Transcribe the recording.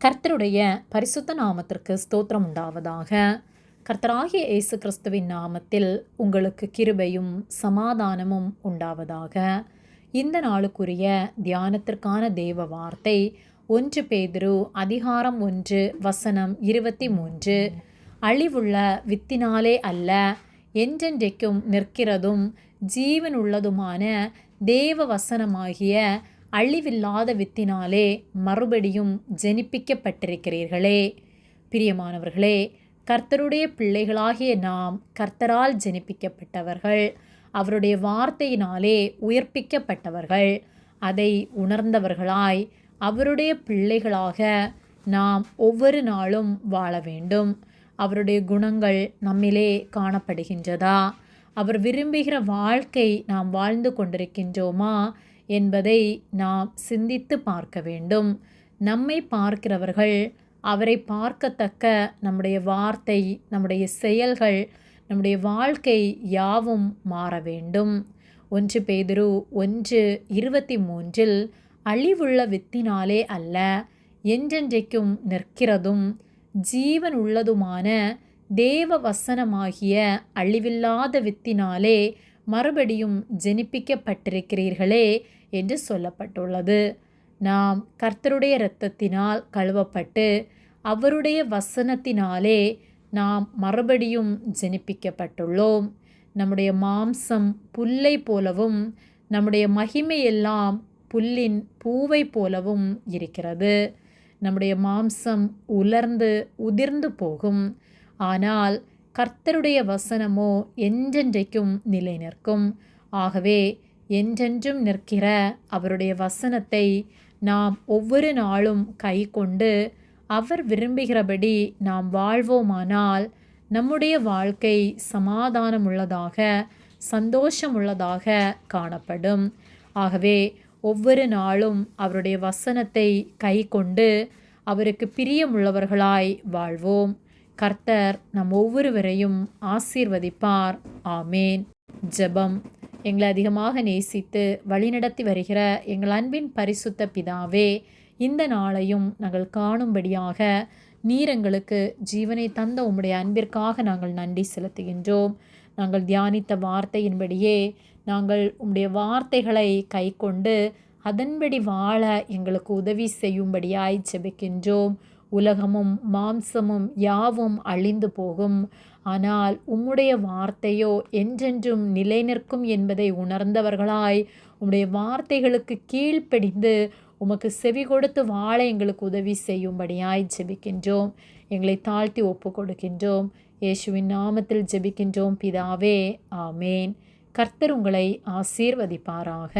கர்த்தருடைய பரிசுத்த நாமத்திற்கு ஸ்தோத்திரம் உண்டாவதாக. கர்த்தராகிய இயேசு கிறிஸ்துவின் நாமத்தில் உங்களுக்கு கிருபையும் சமாதானமும் உண்டாவதாக. இந்த நாளுக்குரிய தியானத்திற்கான தேவ வார்த்தை ஒன்று பேதுரு அதிகாரம் ஒன்று வசனம் இருபத்தி மூன்று அழிவுள்ள வித்தினாலே அல்ல என்றென்றைக்கும் நிற்கிறதும் ஜீவனுள்ளதுமான தேவ வசனமாகிய அழிவில்லாத வித்தினாலே மறுபடியும் ஜெனிப்பிக்கப்பட்டிருக்கிறீர்களே. பிரியமானவர்களே கர்த்தருடைய பிள்ளைகளாகிய நாம் கர்த்தரால் ஜெனிப்பிக்கப்பட்டவர்கள் அவருடைய வார்த்தையினாலே உயர்ப்பிக்கப்பட்டவர்கள் அதை உணர்ந்தவர்களாய் அவருடைய பிள்ளைகளாக நாம் ஒவ்வொரு நாளும் வாழ வேண்டும். அவருடைய குணங்கள் நம்மிலே காணப்படுகின்றதா? அவர் விரும்புகிற வாழ்க்கை நாம் வாழ்ந்து கொண்டிருக்கின்றோமா? என்பதை நாம் சிந்தித்து பார்க்க வேண்டும். நம்மை பார்க்கிறவர்கள் அவரை பார்க்கத்தக்க நம்முடைய வார்த்தை நம்முடைய செயல்கள் நம்முடைய வாழ்க்கை யாவும் மாற வேண்டும். ஒன்று பேதுரு ஒன்று இருபத்தி மூன்றில் அழிவுள்ள வித்தினாலே அல்ல என்றென்றைக்கும் நிற்கிறதும் ஜீவன் உள்ளதுமான தேவ வசனமாகிய அழிவில்லாத வித்தினாலே மறுபடியும் ஜெனிப்பிக்கப்பட்டிருக்கிறீர்களே என்று சொல்லப்பட்டுள்ளது. நாம் கர்த்தருடைய இரத்தத்தினால் கழுவப்பட்டு அவருடைய வசனத்தினாலே நாம் மறுபடியும் ஜெனிப்பிக்கப்பட்டுள்ளோம். நம்முடைய மாம்சம் புல்லை போலவும் நம்முடைய மகிமையெல்லாம் புல்லின் பூவை போலவும் இருக்கிறது. நம்முடைய மாம்சம் உலர்ந்து உதிர்ந்து போகும். ஆனால் கர்த்தருடைய வசனமோ என்றென்றைக்கும் நிலை நிற்கும் ஆகவே என்றென்றும் நிற்கிற அவருடைய வசனத்தை நாம் ஒவ்வொரு நாளும் கை கொண்டு அவர் விரும்புகிறபடி நாம் வாழ்வோமானால் நம்முடைய வாழ்க்கை சமாதானமுள்ளதாக சந்தோஷமுள்ளதாக காணப்படும். ஆகவே ஒவ்வொரு நாளும் அவருடைய வசனத்தை கை கொண்டு அவருக்கு பிரியமுள்ளவர்களாய் வாழ்வோம். கர்த்தர் நம் ஒவ்வொருவரையும் ஆசீர்வதிப்பார். ஆமேன். ஜெபம். எங்களை அதிகமாக நேசித்து வழிநடத்தி வருகிற எங்கள் அன்பின் பரிசுத்த பிதாவே இந்த நாளையும் நாங்கள் காணும்படியாக நீர் எங்களுக்கு ஜீவனை தந்த உம்முடைய அன்பிற்காக நாங்கள் நன்றி செலுத்துகின்றோம். நாங்கள் தியானித்த வார்த்தையின்படியே நாங்கள் உம்முடைய வார்த்தைகளை கை கொண்டு அதன்படி வாழ எங்களுக்கு உதவி செய்யும்படியாய் ஜெபிக்கின்றோம். உலகமும் மாம்சமும் யாவும் அழிந்து போகும். ஆனால் உம்முடைய வார்த்தையோ என்றென்றும் நிலைநிற்கும் என்பதை உணர்ந்தவர்களாய் உம்முடைய வார்த்தைகளுக்கு கீழ்ப்படிந்து உமக்கு செவி கொடுத்து வாழ எங்களுக்கு உதவி செய்யும்படியாய் ஜெபிக்கின்றோம். எங்களை தாழ்த்தி ஒப்பு கொடுக்கின்றோம் இயேசுவின் நாமத்தில் ஜெபிக்கின்றோம். பிதாவே ஆமேன். கர்த்தர் உங்களை ஆசீர்வதிப்பாராக.